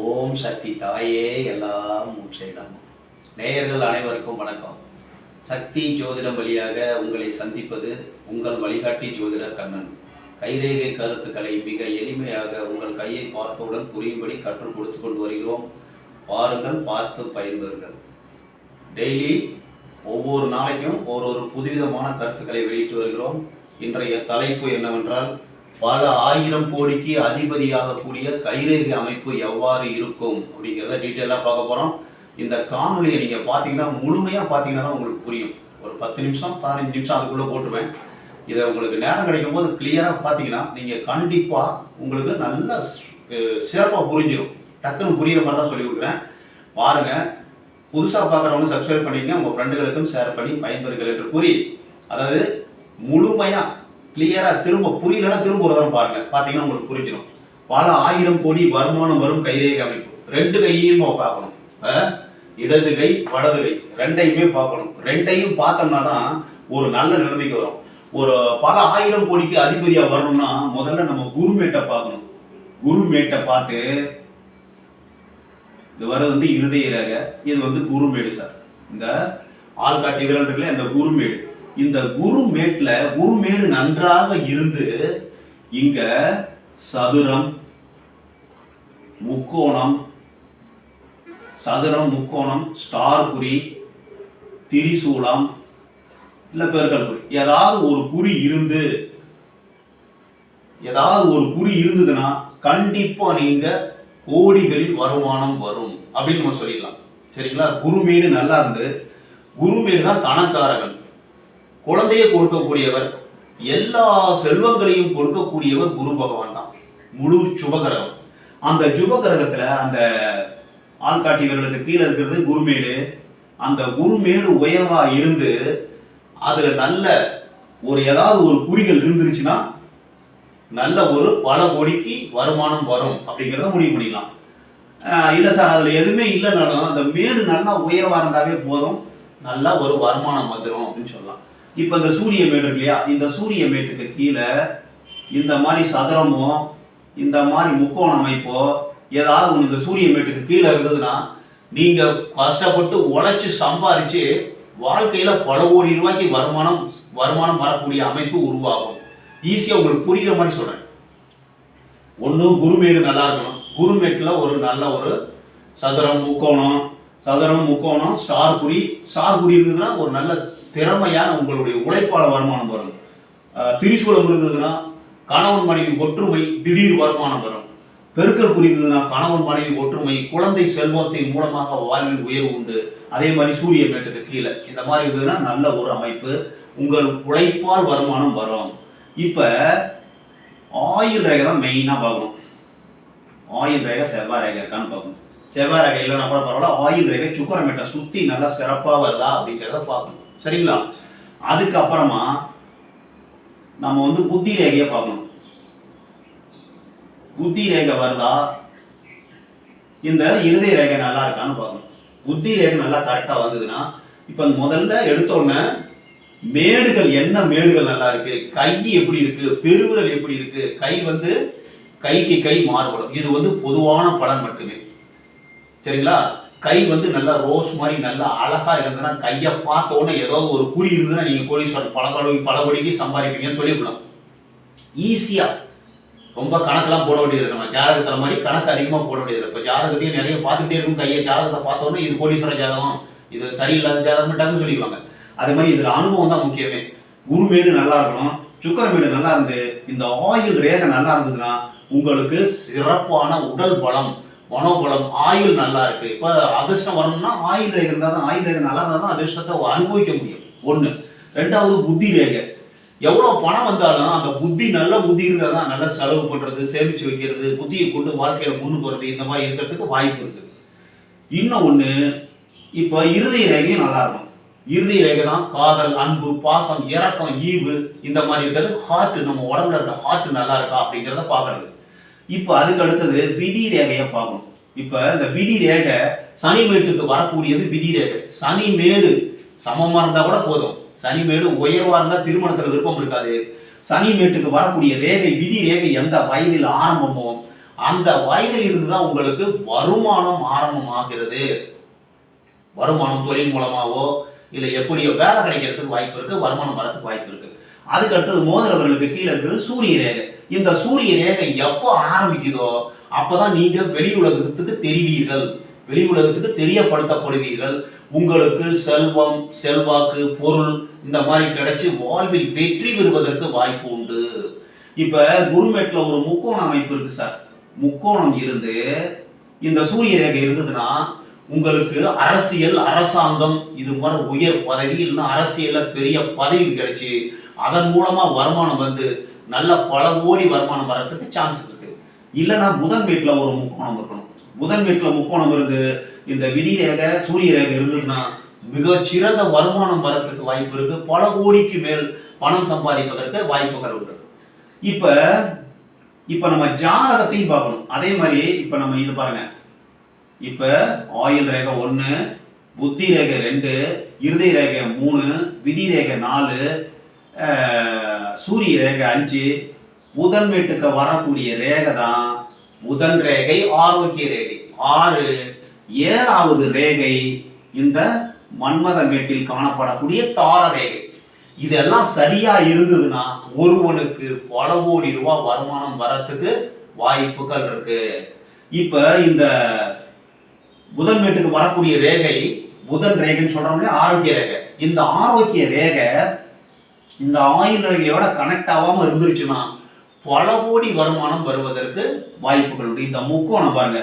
ஓம் சக்தி தாயே எல்லாம் முற்றிடம் நேயர்கள் அனைவருக்கும் வணக்கம். சக்தி ஜோதிடம் வழியாக உங்களை சந்திப்பது உங்கள் வழிகாட்டி ஜோதிடர் கண்ணன். கைரேகை கருத்துக்களை மிக எளிமையாக உங்கள் கையை பார்த்தவுடன் புரியும்படி கற்றுக் கொடுத்து கொண்டு வருகிறோம். பாருங்கள் பார்த்து பயன்பெறுங்கள். டெய்லி ஒவ்வொரு நாளைக்கும் ஒரு ஒரு புதுவிதமான கருத்துக்களை வெளியிட்டு வருகிறோம். இன்றைய தலைப்பு என்னவென்றால் பல ஆயிரம் கோடிக்கு அதிபதியாகக்கூடிய கைரேகை அமைப்பு எவ்வாறு இருக்கும் அப்படிங்கிறத டீட்டெயிலாக பார்க்க போகிறோம் இந்த காணொலியை நீங்கள் பார்த்தீங்கன்னா முழுமையாக பார்த்தீங்கன்னா தான் உங்களுக்கு புரியும். ஒரு பத்து நிமிஷம் பதினஞ்சு நிமிஷம் அதுக்குள்ளே போட்டுருவேன். இதை உங்களுக்கு நேரம் கிடைக்கும் போது கிளியராக பார்த்தீங்கன்னா நீங்கள் கண்டிப்பாக உங்களுக்கு நல்ல சிறப்பாக புரிஞ்சிடும் டக்குன்னு புரியுற மாதிரி தான் சொல்லி கொடுக்குறேன். பாருங்கள் புதுசாக பார்க்குறவங்க சப்ஸ்கிரைப் பண்ணிக்கங்க. உங்கள் ஃப்ரெண்டுகளுக்கும் ஷேர் பண்ணி பயன்பெறுங்கள் என்று கூறி. அதாவது முழுமையாக கிளியராக திரும்ப புரியலன்னா திரும்ப ஒரு தரம் பாருங்க. பார்த்தீங்கன்னா உங்களுக்கு புரிஞ்சிடும். பல ஆயிரம் கோடி வருமானம் வரும் கைரேகை அமைப்பு. ரெண்டு கையையும் பார்க்கணும். இடது கை வலது கை ரெண்டையுமே பார்க்கணும். ரெண்டையும் பார்த்தோம்னா தான் ஒரு நல்ல நிலைமைக்கு வரும். ஒரு பல ஆயிரம் கோடிக்கு அதிபதியா வரணும்னா முதல்ல நம்ம குருமேட்டை பார்க்கணும். குருமேட்டை பார்த்து இது வர்றது வந்து இருதய ரேகை இது வந்து குருமேடு சார். இந்த ஆள்காட்டி விரல் இருக்குல்ல இந்த குருமேடு. இந்த குருமேட்ல குருமேடு நன்றாக இருந்து இங்க சதுரம் முக்கோணம் சதுரம் முக்கோணம் ஸ்டார் குறி திரிசூலம் இல்ல பெருக்கல் குறி. ஏதாவது ஒரு குறி இருந்து ஏதாவது ஒரு குறி இருந்ததுன்னா கண்டிப்பா நீங்க கோடிகளில் வருமானம் வரும் அப்படின்னு நம்ம சொல்லிடலாம். சரிங்களா? குருமேடு நல்லா இருந்து குருமேடு தான் தனக்காரகன். குழந்தையை கொடுக்கக்கூடியவர் எல்லா செல்வங்களையும் கொடுக்கக்கூடியவர் குரு பகவான் தான். முழு சுபகிரகம். அந்த சுபகிரகத்துல அந்த ஆள்காட்டி விரலுக்கு கீழே இருக்கிறது குருமேடு. அந்த குருமேடு உயர்வாக இருந்து அதில் நல்ல ஒரு ஏதாவது ஒரு குறிகள் இருந்துருச்சுன்னா நல்ல ஒரு பல கோடிக்கு வருமானம் வரும் அப்படிங்கிறத முடிவு பண்ணிக்கலாம் இல்லை சார் அதில் எதுவுமே இல்லைனாலும் அந்த மேடு நல்லா உயர்வாக இருந்தாவே போதும். நல்லா ஒரு வருமானம் வந்துடும் அப்படின்னு சொல்லலாம். இப்போ இந்த சூரிய மேடு இருக்கு இல்லையா? இந்த சூரிய மேட்டுக்கு கீழே இந்த மாதிரி சதுரமோ இந்த மாதிரி முக்கோண அமைப்போ ஏதாவது ஒன்று இந்த சூரிய மேட்டுக்கு கீழே இருந்ததுன்னா நீங்கள் கஷ்டப்பட்டு உழைச்சி சம்பாரித்து வாழ்க்கையில் பல கோடி ரூபாய்க்கு வருமானம் வருமானம் வரக்கூடிய அமைப்பு உருவாகும். ஈஸியாக உங்களுக்கு புரிகிற மாதிரி சொல்கிறேன் ஒன்று குருமேடு நல்லா இருக்கணும். குருமேட்டில் ஒரு நல்ல ஒரு சதுரம் முக்கோணம் சதுரம் முக்கோணம் ஸ்டார் குறி ஸ்டார் குறி இருந்ததுன்னா ஒரு நல்ல திறமையான உங்களுடைய உழைப்பால் வருமானம் வரும். திரிசூலம் இருந்ததுன்னா கணவன் மனைவி ஒற்றுமை திடீர் வருமானம் வரும். பெருக்கல் புரிந்ததுன்னா கணவன் மனைவி ஒற்றுமை குழந்தை செல்வத்தின் மூலமாக வாழ்வில் உயர்வு உண்டு. அதே மாதிரி சூரிய மேட்டுக்கு கீழே. இந்த மாதிரி இருந்ததுன்னா நல்ல ஒரு அமைப்பு. உங்கள் உழைப்பால் வருமானம் வரும். இப்போ ஆயுள் ரேகை தான் மெயினாக பார்க்கணும். ஆயுள் ரேகை செவ்வாய் ரேகை இருக்கான்னு பார்க்கணும். செவ்வாய் ரேகை இல்லைன்னா கூட பரவாயில்ல ஆயுள் ரேகை சுக்கரமேட்டை சுற்றி நல்லா சிறப்பாக வருதா அப்படிங்கிறத பார்க்கணும். சரிங்களா? அதுக்கப்புறமா நம்ம வந்து புத்தி ரேகையை பார்க்கணும். புத்தி ரேகை வருதா? இந்த இருதய ரேகை நல்லா இருக்கான்னு பார்க்கணும். புத்தி ரேகை நல்லா கரெக்டாக வந்ததுன்னா இப்போ முதல்ல எடுத்தோடனே மேடுகள் என்ன மேடுகள் நல்லா இருக்கு? கை எப்படி இருக்கு? பெருவிரல் எப்படி இருக்கு? கை வந்து கைக்கு கை மாறுபடும். இது வந்து பொதுவான பலன் மட்டுமே. சரிங்களா? கை வந்து நல்லா ரோஸ் மாதிரி நல்லா அழகாக இருந்ததுன்னா கையை பார்த்த உடனே ஏதோ ஒரு குறி இருந்ததுன்னா நீங்கள் கோடீஸ்வரர் பல பல பலபடிக்கு சம்பாதிப்பீங்கன்னு சொல்லிவிடலாம் ஈஸியாக ரொம்ப கணக்கெல்லாம் போட வேண்டியது நம்ம ஜாதகத்தில் மாதிரி கணக்கு அதிகமாக போட வேண்டியது இப்போ ஜாதகத்தையும் நிறைய பார்த்துட்டே இருக்கும். கையை ஜாதகத்தை பார்த்தோன்னே இது கோடீஸ்வர ஜாதகம் இது சரியில்லாத ஜாதகம்ட்டாங்கன்னு சொல்லிடுவாங்க அதே மாதிரி இதில் அனுபவம் தான் முக்கியமே. குருமேடு நல்லா இருக்கணும். சுக்கரமேடு நல்லா இருந்து இந்த ஆயில் ரேகை நல்லா இருந்ததுன்னா உங்களுக்கு சிறப்பான உடல் பலம் மனோபலம் ஆயுள் நல்லா இருக்கு. இப்போ அதிர்ஷ்டம் வரணும்னா ஆயுள் ரேகை இருந்தால் தான் ஆயுள் ரேகை நல்லா இருந்தால் தான் அதிர்ஷ்டத்தை அனுபவிக்க முடியும். ஒன்று ரெண்டாவது புத்தி ரேகை. எவ்வளோ பணம் வந்தாலும் அந்த புத்தி நல்ல புத்தி இருந்தால் தான் நல்லா செலவு பண்ணுறது சேமித்து வைக்கிறது புத்தியை கொண்டு வாழ்க்கையில் முன்னுக்கு வர்றது இந்த மாதிரி இருக்கிறதுக்கு வாய்ப்பு இருக்குது இன்னும் ஒன்று இப்போ இறுதி ரேகையும் நல்லா இருக்கும் இறுதி ரேகை தான் காதல் அன்பு பாசம் இரக்கம் ஈவு இந்த மாதிரி இருக்கிறது. ஹார்ட் நம்ம உடம்புல இருக்க ஹார்ட் நல்லா இருக்கா அப்படிங்கிறத பார்க்கறது. இப்போ அதுக்கு அடுத்தது விதி ரேகையை பார்க்கணும். இப்போ இந்த விதி ரேகை சனி மேட்டுக்கு வரக்கூடியது விதி ரேகை. சனி மேடு சமமாக இருந்தால் கூட போதும். சனி மேடு உயர்வாக இருந்தால் திருமணத்தில் விருப்பம் இருக்காது. சனி மேட்டுக்கு வரக்கூடிய ரேகை விதி ரேகை எந்த வயதில் ஆரம்பமோ அந்த வயதில் இருந்து தான் உங்களுக்கு வருமானம் ஆரம்பமாகிறது. வருமானம் தொழில் மூலமாகவோ இல்லை எப்படியோ வேலை கிடைக்கிறதுக்கு வாய்ப்பு இருக்குது வருமானம் வரதுக்கு வாய்ப்பு இருக்குது அதுக்கு அடுத்தது மோதிரவர்களுக்கு கீழே இருக்கிறது சூரிய ரேகை. இந்த சூரிய ரேகை எப்போ ஆரம்பிக்குதோ அப்போதான் நீங்கள் வெளி உலகத்துக்கு தெரிவீர்கள். வெளி உலகத்துக்கு தெரியப்படுத்தப்படுவீர்கள். உங்களுக்கு செல்வம் செல்வாக்கு பொருள் இந்த மாதிரி கிடைச்சி வாழ்வில் வெற்றி பெறுவதற்கு வாய்ப்பு உண்டு. இப்போ குருமேட்டில் ஒரு முக்கோண அமைப்பு இருக்கு சார். முக்கோணம் இருந்து இந்த சூரிய ரேகை இருந்ததுன்னா உங்களுக்கு அரசியல் அரசாங்கம் இது மாதிரி உயர் பதவி இல்லைன்னா அரசியலில் பெரிய பதவி கிடைச்சி அதன் மூலமாக வருமானம் வந்து நல்ல பல கோடி வருமானம் வர்றதுக்கு சான்ஸ் இருக்கு. இல்லைன்னா புதன் வீட்டில் ஒரு முக்கோணம் இருக்கணும். புதன் வீட்டில் முக்கோணம் இருந்து இந்த விதி ரேகை சூரிய ரேகை இருந்ததுன்னா மிகச்சிறந்த வருமானம் வரத்துக்கு வாய்ப்பு இருக்கு. பல கோடிக்கு மேல் பணம் சம்பாதிப்பதற்கு வாய்ப்புகள் உண்டு. இப்ப இப்ப நம்ம ஜாதகத்தையும் பார்க்கணும். அதே மாதிரி இப்ப நம்ம இது பாருங்க. இப்ப ஆயில் ரேகை ஒன்று புத்தி ரேகை ரெண்டு இருதய ரேகை மூணு விதி ரேகை நாலு சூரிய ரேகை அஞ்சு புதன் வீட்டுக்கு வரக்கூடிய ரேகை தான் புதன் ரேகை ஆரோக்கிய ரேகை. ஆறு ஏழாவது ரேகை இந்த மன்மத மேட்டில் காணப்படக்கூடிய தார ரேகை. இதெல்லாம் சரியா இருந்ததுன்னா ஒருவனுக்கு பல கோடி ரூபாய் வருமானம் வரத்துக்கு வாய்ப்புகள் இருக்கு. இப்ப இந்த புதன் வீட்டுக்கு வரக்கூடிய ரேகை புதன் ரேகைன்னு சொல்றோம் ஆரோக்கிய ரேகை. இந்த ஆரோக்கிய ரேகை இந்த ஆயுள் ரேகையோட கனெக்ட் ஆகாமல் இருந்துருச்சுன்னா பல கோடி வருமானம் வருவதற்கு வாய்ப்புகள் உண்டு. இந்த முக்கோணம் பாருங்க.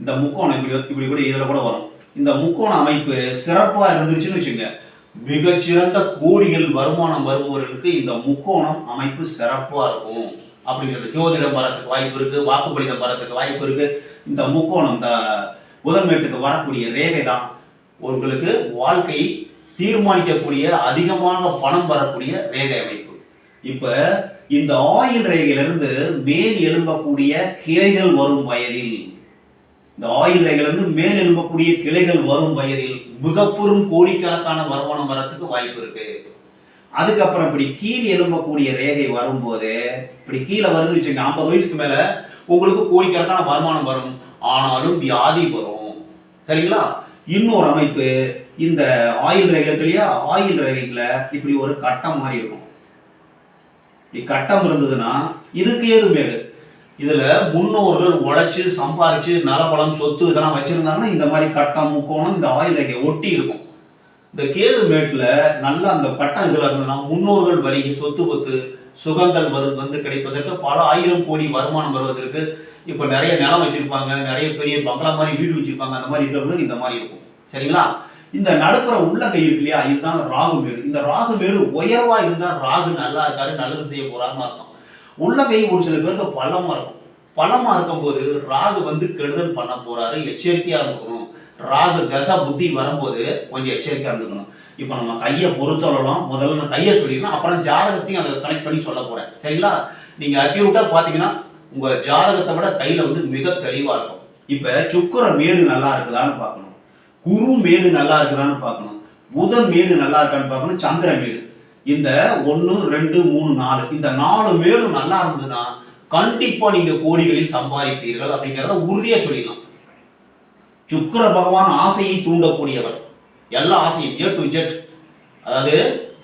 இந்த முக்கோணம் இப்படி இப்படி கூட இதில் கூட வரும். இந்த முக்கோண அமைப்பு சிறப்பாக இருந்துச்சுன்னு வச்சுங்க. மிகச்சிறந்த கோடிகள் வருமானம் வருபவர்களுக்கு இந்த முக்கோணம் அமைப்பு சிறப்பாக இருக்கும். அப்படிங்கிறது ஜோதிடம் வரத்துக்கு வாய்ப்பு இருக்குது வாக்குப்பளிதம் வரத்துக்கு வாய்ப்பு இருக்குது இந்த முக்கோணம் இந்த புதன்மேட்டுக்கு வரக்கூடிய ரேகை தான். உங்களுக்கு வாழ்க்கை தீர்மானிக்கக்கூடிய அதிகமாக பணம் வரக்கூடிய ரேகை அமைப்பு. இப்போ இந்த ஆயில் ரேகையிலிருந்து மேல் எழும்பக்கூடிய கிளைகள் வரும் வயதில் இந்த ஆயில் ரேகையிலிருந்து மேல் எழும்பக்கூடிய கிளைகள் வரும் வயதில் மிகப்பெரும் கோடிக்கணக்கான வருமானம் வரத்துக்கு வாய்ப்பு இருக்கு. அதுக்கப்புறம் இப்படி கீழ் எழும்பக்கூடிய ரேகை வரும்போது இப்படி கீழே வருது வச்சுங்க ஐம்பது வயசுக்கு மேல உங்களுக்கு கோடிக்கணக்கான வருமானம் வரும். ஆனாலும் வியாதி வரும். சரிங்களா? இன்னொரு அமைப்பு இந்த ஆயில் ரேகை இருக்கு இல்லையா? ஆயில் ரேகைக்குள்ள இப்படி ஒரு கட்டம் மாதிரி இருக்கும். இப்படி கட்டம் இருந்ததுன்னா இதுக்கு ஏது மேடு? இதுல முன்னோர்கள் உழைச்சு சம்பாரிச்சு நலபலம் சொத்து இதெல்லாம் வச்சிருந்தாங்கன்னா இந்த மாதிரி கட்டம் முக்கோணம் இந்த ஆயில் ரேகை ஒட்டி இருக்கும். இந்த கேது மேட்டில் நல்லா அந்த கட்டம் இதில் இருந்ததுன்னா முன்னோர்கள் வழி சொத்து பத்து சுகங்கள் வரு வந்து கிடைப்பதற்கு பல ஆயிரம் கோடி வருமானம் வருவதற்கு இப்போ நிறைய நிலம் வச்சிருப்பாங்க நிறைய பெரிய பங்களா மாதிரி வீடு வச்சிருப்பாங்க அந்த மாதிரி இருக்கிறவங்களுக்கு இந்த மாதிரி இருக்கும். சரிங்களா? இந்த நடுப்புற உள்ளங்கை இருக்கு இல்லையா? இதுதான் ராகு மேடு இந்த ராகு மேடு உயர்வா இருந்தா ராகு நல்லா இருக்காரு நல்லது செய்ய போறாருன்னு அர்த்தம். உள்ளங்கை ஒரு சில பேருக்கு பள்ளமா இருக்கும். பள்ளமா இருக்கும்போது ராகு வந்து கெடுதல் பண்ண போறாரு எச்சரிக்கையா இருந்துக்கணும் ராகு தசா புத்தி வரும்போது கொஞ்சம் எச்சரிக்கையா இருந்துக்கணும். இப்போ நம்ம கையை பொறுத்தளலாம் முதல்ல நான் கையை சொல்லிக்கலாம் அப்புறம் ஜாதகத்தையும் அதை கனெக்ட் பண்ணி சொல்ல போறேன். சரிங்களா? நீங்க அக்யூரேட்டா பாத்தீங்கன்னா உங்க ஜாதகத்தை விட கையில வந்து மிக தெளிவா இருக்கும். இப்ப சுக்கிர மேடு நல்லா இருக்குதான்னு பார்க்கணும். குரு மேடு நல்லா இருக்குதான்னு பார்க்கணும். புதன் மேடு நல்லா இருக்கான்னு பார்க்கணும். சந்திர மேடு. இந்த ஒன்று ரெண்டு மூணு நாலு இந்த நாலு மேடும் நல்லா இருந்ததுன்னா கண்டிப்பாக நீங்கள் கோடிகளில் சம்பாதிப்பீர்கள் அப்படிங்கிறத உறுதியாக சொல்லிடலாம். சுக்கர பகவான் ஆசையை தூண்டக்கூடியவர். எல்லா ஆசையும் ஏ டு ஜெட் அதாவது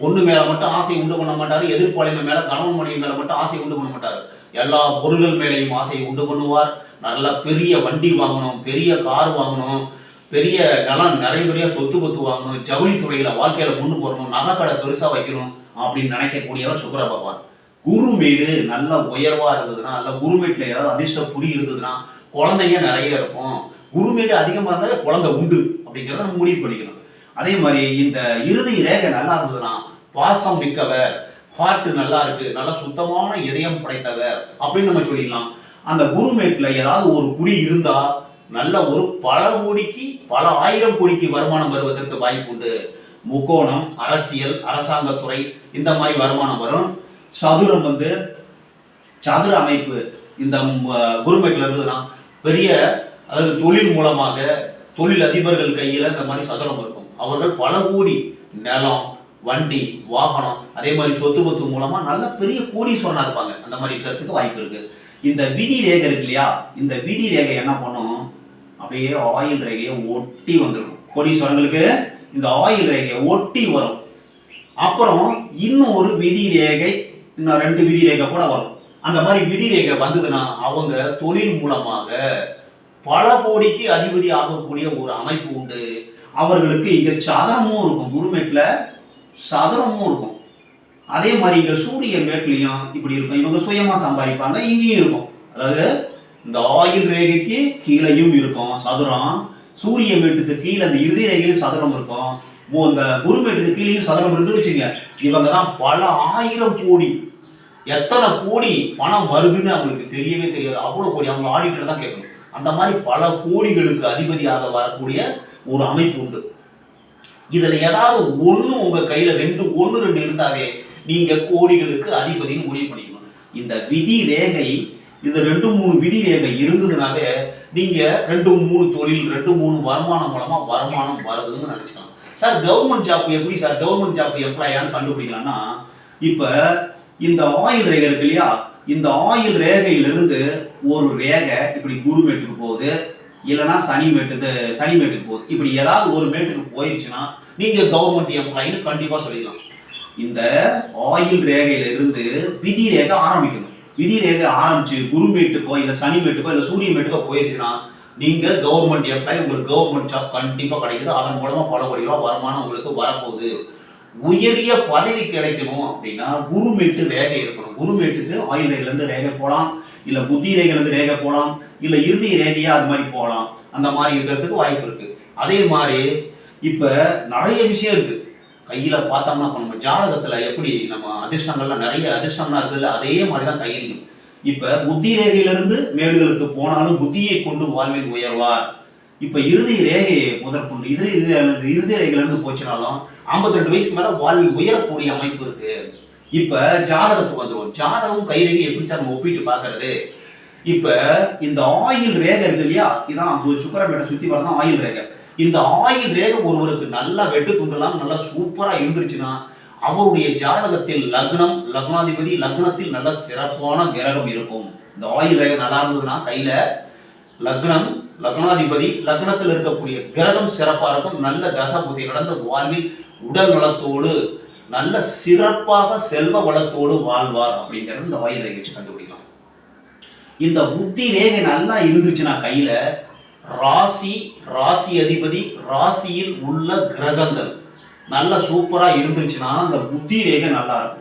பொண்ணு மேலே மட்டும் ஆசையை உண்டு பண்ண மாட்டார் எதிர்ப்பாளிகள் மேலே கணவன் மனைவி மேலே மட்டும் ஆசையை உண்டு பண்ண மாட்டார். எல்லா பொருள்கள் மேலேயும் ஆசையை உண்டு பண்ணுவார். நல்ல பெரிய வண்டி வாங்கணும் பெரிய கார் வாங்கணும். பெரிய நலம் நிறைய பெரிய சொத்து பத்து வாங்கணும் ஜவுளி துறையில வாழ்க்கையில கொண்டு போறணும் நகைக்கடை பெருசா வைக்கணும் அப்படின்னு நினைக்கக்கூடியவர் சுக்கர பகவான் குருமேடு நல்ல உயர்வா இருந்ததுன்னா நல்ல குருமேட்டில் ஏதாவது அதிர்ஷ்ட புரி இருந்ததுன்னா குழந்தைங்க நிறைய இருக்கும். குருமேடு அதிகமா இருந்தாலே குழந்தை உண்டு அப்படிங்கிறத நம்ம முடிவு பண்ணிக்கணும். அதே மாதிரி இந்த இறுதி ரேகை நல்லா இருந்ததுன்னா பாசம் மிக்கவர் ஹார்ட் நல்லா இருக்கு நல்லா சுத்தமான இதயம் படைத்தவர் அப்படின்னு நம்ம சொல்லிடலாம். அந்த குருமேட்ல ஏதாவது ஒரு குறி இருந்தா நல்ல ஒரு பல கோடிக்கு பல ஆயிரம் கோடிக்கு வருமானம் வருவதற்கு வாய்ப்பு உண்டு. முக்கோணம் அரசியல் அரசாங்கத்துறை இந்த மாதிரி வருமானம் வரும். சதுரம் வந்து சதுர அமைப்பு. இந்த ம், இருந்ததுன்னா பெரிய அதாவது தொழில் மூலமாக தொழில் அதிபர்கள் கையில் இந்த மாதிரி சதுரம் இருக்கும். அவர்கள் பல கோடி நிலம் வண்டி வாகனம் அதே மாதிரி சொத்து பத்து மூலமாக நல்ல பெரிய கோடீஸ்வரனாக இருப்பாங்க. அந்த மாதிரி இருக்கிறதுக்கு வாய்ப்பு இருக்குது இந்த விதி ரேகை இருக்கு இல்லையா? இந்த விதி ரேகை என்ன பண்ணும்? அப்படியே ஆயில் ரேகையை ஒட்டி வந்துடும் கோடீஸ்வரங்களுக்கு இந்த ஆயில் ரேகையை ஒட்டி வரும். அப்புறம் இன்னும் ஒரு விதி ரேகை இன்னும் ரெண்டு விதி ரேகை கூட வரும். அந்த மாதிரி விதி ரேகை வந்ததுன்னா அவங்க தொழில் மூலமாக பல கோடிக்கு அதிபதி ஆகக்கூடிய ஒரு அமைப்பு உண்டு. அவர்களுக்கு இங்கே சதமும் இருக்கும். குருமேட்டில் சதுரமும் இருக்கும். அதே மாதிரி இங்கே சூரிய மேட்லையும் இப்படி இருக்கும். இவங்க சுயமாக சம்பாதிப்பாங்க இங்கேயும் இருக்கும். அதாவது இந்த ஆயுள் ரேகைக்கு கீழேயும் இருக்கும் சதுரம். சூரிய மேட்டுக்கு கீழே அந்த இறுதி ரேகையிலும் சதுரம் இருக்கும். ஓ, இந்த குருமேட்டுக்கு கீழேயும் சதுரம் இருக்குன்னு வச்சுங்க இவங்க தான் பல ஆயிரம் கோடி. எத்தனை கோடி பணம் வருதுன்னு அவங்களுக்கு தெரியவே தெரியாது. அவ்வளோ கோடி அவங்க ஆடிட்டர் தான் கேட்கணும். அந்த மாதிரி பல கோடிகளுக்கு அதிபதியாக வரக்கூடிய ஒரு அமைப்பு உண்டு. இதுல ஏதாவது ஒன்று உங்க கையில ரெண்டு ஒன்று ரெண்டு இருந்தாவே நீங்க கோடிகளுக்கு அதிபதினு முடிவு பண்ணிக்கணும். இந்த விதி ரேகை இந்த ரெண்டு மூணு விதி ரேகை இருந்ததுனாவே நீங்க ரெண்டு மூணு தொழில் ரெண்டு மூணு வருமானம் மூலமா வருமானம் வருதுன்னு நினைச்சுக்கலாம் சார் கவர்மெண்ட் ஜாப் எப்படி சார்? கவர்மெண்ட் ஜாப் எம்ப்ளாயான்னு கண்டுபிடிக்கலாம்னா இப்போ இந்த ஆயில் ரேகை இருக்கு இல்லையா? இந்த ஆயில் ரேகையிலிருந்து ஒரு ரேகை இப்படி குரு மேட்டுக்கு போகுது. இல்லைன்னா சனி மேட்டுக்கு சனி மேட்டுக்கு போகுது. இப்படி ஏதாவது ஒரு மேட்டுக்கு போயிடுச்சுன்னா நீங்கள் கவர்மெண்ட் எம்ப்ளாயின்னு கண்டிப்பாக சொல்லிடலாம். இந்த ஆயில் ரேகையிலிருந்து விதி ரேகை ஆரம்பிக்கணும். விதி ரேகை ஆரம்பிச்சு குரு மீட்டுக்கோ இல்லை சனி மேட்டுக்கோ இல்லை சூரிய மீட்டுக்கோ போயிடுச்சுன்னா நீங்கள் கவர்மெண்ட் எம்ப்ளாய் உங்களுக்கு கவர்மெண்ட் ஜாப் கண்டிப்பாக கிடைக்குது. அதன் மூலமாக பல கோடி ரூபா வருமானம் உங்களுக்கு வரப்போகுது. உயரிய பதவி கிடைக்கணும் அப்படின்னா குருமேட்டு ரேகை இருக்கணும் குருமேட்டுக்கு ஆயில் ரேகையிலேருந்து ரேகை போகலாம் இல்லை புத்தி ரேகையிலேருந்து ரேகை போகலாம் இல்லை இறுதி ரேகையாக அது மாதிரி போகலாம் அந்த மாதிரி இருக்கிறதுக்கு வாய்ப்பு இருக்குது அதே மாதிரி இப்போ நிறைய விஷயம் இருக்குது கையில் பார்த்தோம்னா இப்போ நம்ம ஜாதகத்தில் எப்படி நம்ம அதிர்ஷ்டங்கள்லாம் நிறைய அதிர்ஷ்டம்லாம் இருக்குதுல்ல அதே மாதிரி தான் கையிலையும். இப்போ புத்தி ரேகையிலிருந்து மேடுகளுக்கு போனாலும் புத்தியை கொண்டு வாழ்வில் உயர்வார் இப்போ இறுதி ரேகையை முதற்கொண்டு இறுதி இறுதி இறுதி போச்சுனாலும் 52 ரெண்டு வயசுக்கு மேலே வாழ்வில் உயரக்கூடிய அமைப்பு இருக்குது இப்போ ஜாதகத்துக்கு வந்துருவோம் ஜாதகம் கைரேகை எப்படி சார் நம்ம ஒப்பிட்டு பார்க்கறது இப்போ இந்த ஆயில் ரேகை இருக்கு இல்லையா? இதான் சுக்கரமேட்டை சுற்றி வரதான் ஆயில் ரேகை. இந்த ஆயில் ரேகை ஒருவருக்கு நல்லா வெட்டு துண்டெல்லாம் நல்லா சூப்பராக இருந்துருச்சுன்னா அவருடைய ஜாதகத்தில் லக்னம் லக்னாதிபதி லக்னத்தில் நல்ல சிறப்பான கிரகம் இருக்கும். இந்த ஆயில் ரேகை நல்லா இருந்ததுன்னா கையில் லக்னம் லக்னாதிபதி லக்னத்தில் இருக்கக்கூடிய கிரகம் சிறப்பாக இருக்கும். நல்ல தசபுதி நடந்த வாழ்வில் உடல் நலத்தோடு நல்ல சிறப்பாக செல்வ வளத்தோடு வாழ்வார் அப்படிங்கிறது இந்த வாயில் ரேகை வச்சு கண்டுபிடிக்கலாம். இந்த புத்தி ரேகை நல்லா இருந்துச்சுன்னா கையில் ராசி ராசி அதிபதி ராசியில் உள்ள கிரகங்கள். நல்ல சூப்பராக இருந்துச்சுன்னா அந்த புத்தி ரேகை நல்லா இருக்கும்.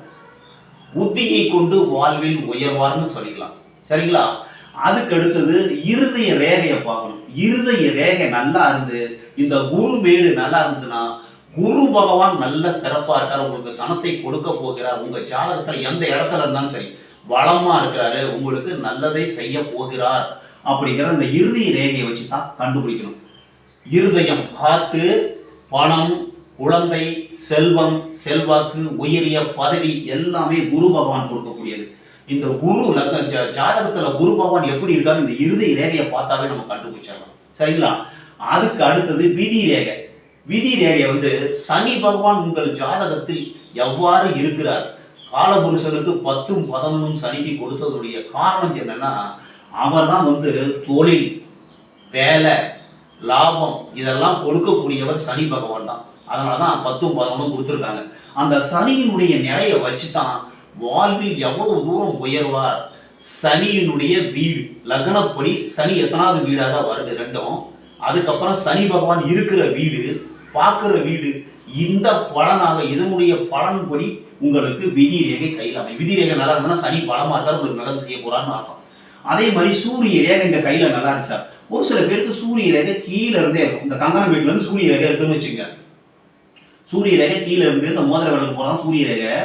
புத்தியை கொண்டு வாழ்வில் உயர்வார்னு சொல்லிக்கலாம். சரிங்களா? அதுக்கு அடுத்தது இருதய ரேகையை பார்க்கணும். இருதய ரேகை நல்லா இருந்து இந்த குரு மேடு நல்லா இருந்ததுன்னா குரு பகவான் நல்ல சிறப்பாக இருக்கார். உங்களுக்கு தனத்தை கொடுக்க போகிறார். உங்கள் ஜாதகத்தில் எந்த இடத்துல இருந்தாலும் சரி வளமாக இருக்கிறாரு. உங்களுக்கு நல்லதை செய்ய போகிறார். அப்படிங்கிற இந்த இறுதி ரேகையை வச்சு தான் கண்டுபிடிக்கணும். இருதயம் பார்த்து பணம் குழந்தை செல்வம் செல்வாக்கு உயரிய பதவி எல்லாமே குரு பகவான் கொடுக்கக்கூடியது. இந்த குரு லக்ன ஜா- குரு பகவான் எப்படி இருக்காரு இந்த இருதய ரேகையை பார்த்தாவே நம்ம கண்டுபிடிச்சிடலாம். சரிங்களா? அதுக்கு அடுத்தது விதி ரேகை. விதி ரேகை வந்து சனி பகவான் உங்கள் ஜாதகத்தில் எவ்வாறு இருக்கிறார்? காலபுருஷனுக்கு பத்தும் பதினொன்றும் சனிக்கு கொடுத்ததுடைய காரணம் என்னன்னா அவர் தான் வந்து தொழில் வேலை லாபம் இதெல்லாம் கொடுக்கக்கூடியவர் சனி பகவான் தான். அதனால தான் பத்தும் பதினொன்றும் கொடுத்துருக்காங்க. அந்த சனியினுடைய நிலையை வச்சு தான் வாழ்வில் எவ்வளவு தூரம் உயர்வார். சனியினுடைய வீடு லக்னப்படி சனி எத்தனாவது வீடாக வருது ரெண்டும். அதுக்கப்புறம் சனி பகவான் இருக்கிற வீடு பார்க்குற வீடு இந்த பலனாக இதனுடைய பலன்படி உங்களுக்கு விதி ரேகை கையில் அமையும். விதி ரேகை நல்லா இருந்ததுன்னா சனி பலமாக இருந்தால் உங்களுக்கு நல்லது செய்ய போகிறான்னு அர்த்தம். அதே மாதிரி சூரிய ரேகை இந்த கையில் நல்லா இருக்கு சார். ஒரு சில பேருக்கு சூரிய ரேகை கீழே இருந்தே இருக்கும். இந்த கங்கணம் வீட்டுல இருந்து சூரிய ரேகை இருக்குன்னு வச்சுங்க சூரிய ரேகை கீழே இருந்து இந்த மோதிர விளக்கு போறான் சூரிய ரேகை.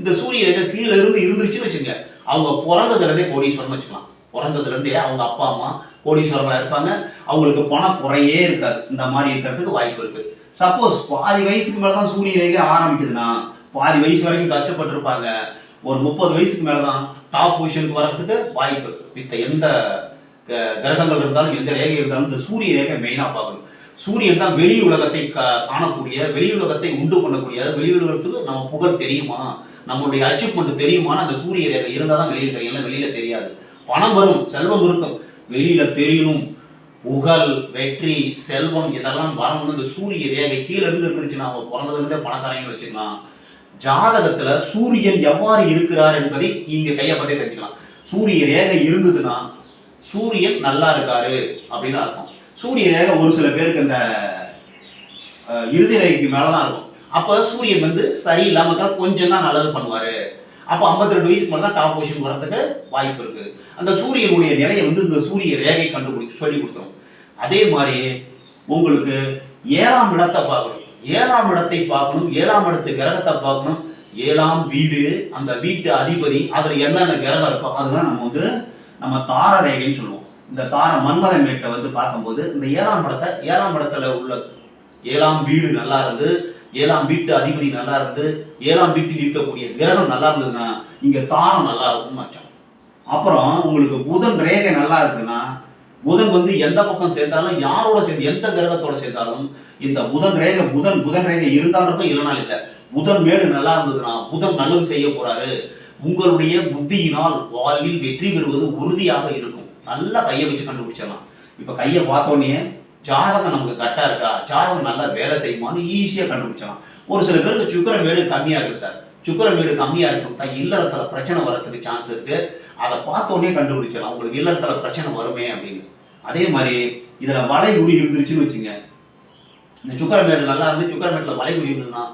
இந்த சூரிய ரேகை கீழே இருந்து இருந்துருச்சுன்னு வச்சுங்க அவங்க பிறந்ததுலேருந்தே கோடீஸ்வரன் வச்சுக்கலாம். பிறந்ததுல இருந்தே அவங்க அப்பா அம்மா கோடீஸ்வரங்களா இருப்பாங்க. அவங்களுக்கு பணம் குறையே இருக்காது. இந்த மாதிரி இருக்கிறதுக்கு வாய்ப்பு இருக்குது சப்போஸ் பாதி வயசுக்கு மேலே தான் சூரிய ரேகை ஆரம்பிக்குதுன்னா பாதி வயசு வரைக்கும் கஷ்டப்பட்டிருப்பாங்க. ஒரு முப்பது வயசுக்கு மேலே தான் டாப் பொசிஷனுக்கு வர்றதுக்கு வாய்ப்பு. இருக்கு எந்த க- கிரகங்கள் இருந்தாலும் எந்த ரேகை இருந்தாலும் இந்த சூரிய ரேகை மெயினாக பார்க்கணும். சூரியன் தான் வெளி உலகத்தை கா- காணக்கூடிய வெளி உலகத்தை உண்டு பண்ணக்கூடிய. வெளி உலகத்துக்கு நம்ம புகழ் தெரியுமா? நம்மளுடைய அச்சீவ்மெண்ட் தெரியுமான்னு அந்த சூரிய ரேகை இருந்தால் தான் வெளியில் தெரியும். இல்லை தெரியாது. பணம் வரும் செல்வம் இருக்கும். வெளியில் தெரியணும். புகழ் வெற்றி செல்வம் இதெல்லாம் வரணும்னு இந்த சூரிய ரேகை கீழே இருந்து இருந்துச்சுன்னா அவங்க பிறந்ததுலேருந்தே பணக்காரங்க வச்சுக்கலாம். ஜாதகத்துல சூரியன் எவ்வாறு இருக்கிறார் என்பதை இங்க கையை பத்தி தெரிஞ்சுக்கலாம். சூரிய ரேகை இருந்ததுன்னா சூரியன் நல்லா இருக்காரு அப்படின்னு அர்த்தம். சூரிய ரேகை ஒரு சில பேருக்கு இந்த இறுதி ரேகைக்கு மேலதான் இருக்கும். அப்ப சூரியன் வந்து சரியில்லாம கொஞ்சம் தான் நல்லது பண்ணுவாரு. அப்போ ஐம்பத்தி ரெண்டு வயசுக்கு மேலே தான் டாப் பொசிஷன் வர்றதுக்கு வாய்ப்பு இருக்கு. அந்த சூரியனுடைய நிலையை வந்து இந்த சூரிய ரேகை கண்டுபிடிச்சு சொல்லி கொடுத்துரும். அதே மாதிரி உங்களுக்கு ஏழாம் இடத்தை பார்க்கணும். ஏழாம் இடத்தை பார்க்கணும் ஏழாம் இடத்து கிரகத்தை பார்க்கணும். ஏழாம் வீடு அந்த வீட்டு அதிபதி அதில் என்னென்ன கிரகம் இருக்கோ அதுதான் நம்ம வந்து நம்ம தார ரேகைன்னு சொல்லுவோம். இந்த தார மன்மத மேட்டை வந்து பார்க்கும்போது இந்த ஏழாம் இடத்தை ஏழாம் இடத்துல உள்ள ஏழாம் வீடு நல்லா இருந்து ஏழாம் வீட்டு அதிபதி நல்லா இருந்து ஏழாம் வீட்டில் இருக்கக்கூடிய கிரகம் நல்லா இருந்ததுன்னா இங்கே தாரம் நல்லா இருக்கும்னு அர்த்தம். அப்புறம் உங்களுக்கு புதன் ரேகை நல்லா இருக்குன்னா புதன் வந்து எந்த பக்கம் சேர்ந்தாலும் யாரோட சேர்ந்து எந்த கிரகத்தோட சேர்ந்தாலும் இந்த புதன் ரேகை புதன் புதன் ரேகை இருந்தாலும் இல்லைனா இல்லை. புதன் மேடு நல்லா இருந்ததுன்னா புதன் நல்லது செய்ய போறாரு. உங்களுடைய புத்தியினால் வாழ்வில் வெற்றி பெறுவது உறுதியாக இருக்கும். நல்லா கையை வச்சு கண்டுபிடிச்சிடலாம். இப்போ கையை பார்த்தோன்னே ஜாதகம் நமக்கு கரெக்டாக இருக்கா? ஜாதகம் நல்லா வேலை செய்யுமான்னு ஈஸியாக கண்டுபிடிச்சலாம் ஒரு சில பேருக்கு சுக்கர மேடு கம்மியாக இருக்கு சார். சுக்கர மேடு கம்மியாக இருக்கும். தான் இல்லறத்தில் பிரச்சனை வரத்துக்கு சான்ஸ் இருக்கு. அதை பார்த்தோன்னே கண்டுபிடிச்சலாம் உங்களுக்கு இல்லறத்தில் பிரச்சனை வருமே அப்படின்னு. அதே மாதிரி இதில் வலை உரி இருந்துருச்சுன்னு வச்சுங்க. இந்த சுக்கரமேடு நல்லா இருந்து சுக்கரமேட்டில் வலை உரி இருந்ததுன்னா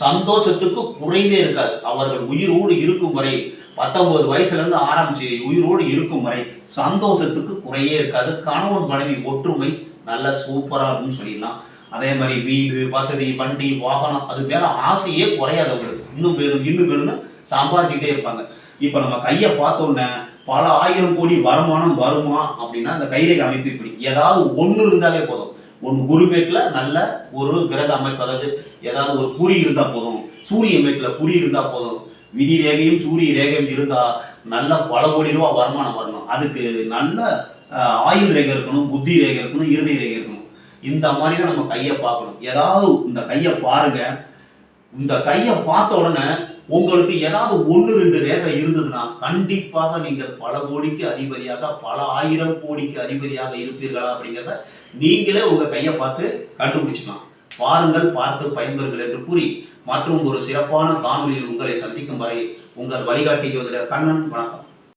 சந்தோஷத்துக்கு குறைவே இருக்காது. அவர்கள் உயிரோடு இருக்கும் வரை பத்தொன்பது வயசுலேருந்து ஆரம்பிச்சு உயிரோடு இருக்கும் வரை சந்தோஷத்துக்கு குறையே இருக்காது. கணவன் மனைவி ஒற்றுமை நல்ல சூப்பராக இருக்கும்னு சொல்லிடலாம். அதே மாதிரி வீடு வசதி வண்டி வாகனம் அது மேலே ஆசையே குறையாது அவங்களுக்கு. இன்னும் வேணும் இன்னும் வேணும்னு சம்பாதிச்சுக்கிட்டே இருப்பாங்க. இப்போ நம்ம கையை பார்த்தோன்னே பல ஆயிரம் கோடி வருமானம் வருமா அப்படின்னா அந்த கைரேகை அமைப்பு இப்படி ஏதாவது ஒன்று இருந்தாலே போதும். ஒன்று குருமேட்டில் நல்ல ஒரு கிரக அமைப்பு அதாவது ஏதாவது ஒரு குறி இருந்தால் போதும். சூரிய மேட்டில் குறி இருந்தால் போதும். விதி ரேகையும் சூரிய ரேகையும் இருந்தால் நல்ல பல கோடி ரூபா வருமானம் வரணும். அதுக்கு நல்ல ஆயுள் ரேகை இருக்கணும் புத்தி ரேகை இருக்கணும் இறுதி ரேகை இருக்கணும். இந்த மாதிரி தான் நம்ம கையை பார்க்கணும். ஏதாவது இந்த கையை பாருங்க. இந்த கையை பார்த்த உடனே உங்களுக்கு ஏதாவது ஒன்று ரெண்டு ரேகை இருந்ததுன்னா கண்டிப்பாக நீங்கள் பல கோடிக்கு அதிபதியாக பல ஆயிரம் கோடிக்கு அதிபதியாக இருப்பீர்களா அப்படிங்கிறத நீங்களே உங்கள் கையை பார்த்து கண்டுபிடிச்சிக்கலாம். பாருங்கள் பார்த்து பயன்பெறுங்கள் என்று கூறி மற்றும் ஒரு சிறப்பான காணொலியில் உங்களை சந்திக்கும் வரை உங்கள் வழிகாட்டி ஜோதிடர் கண்ணன் வணக்கம்.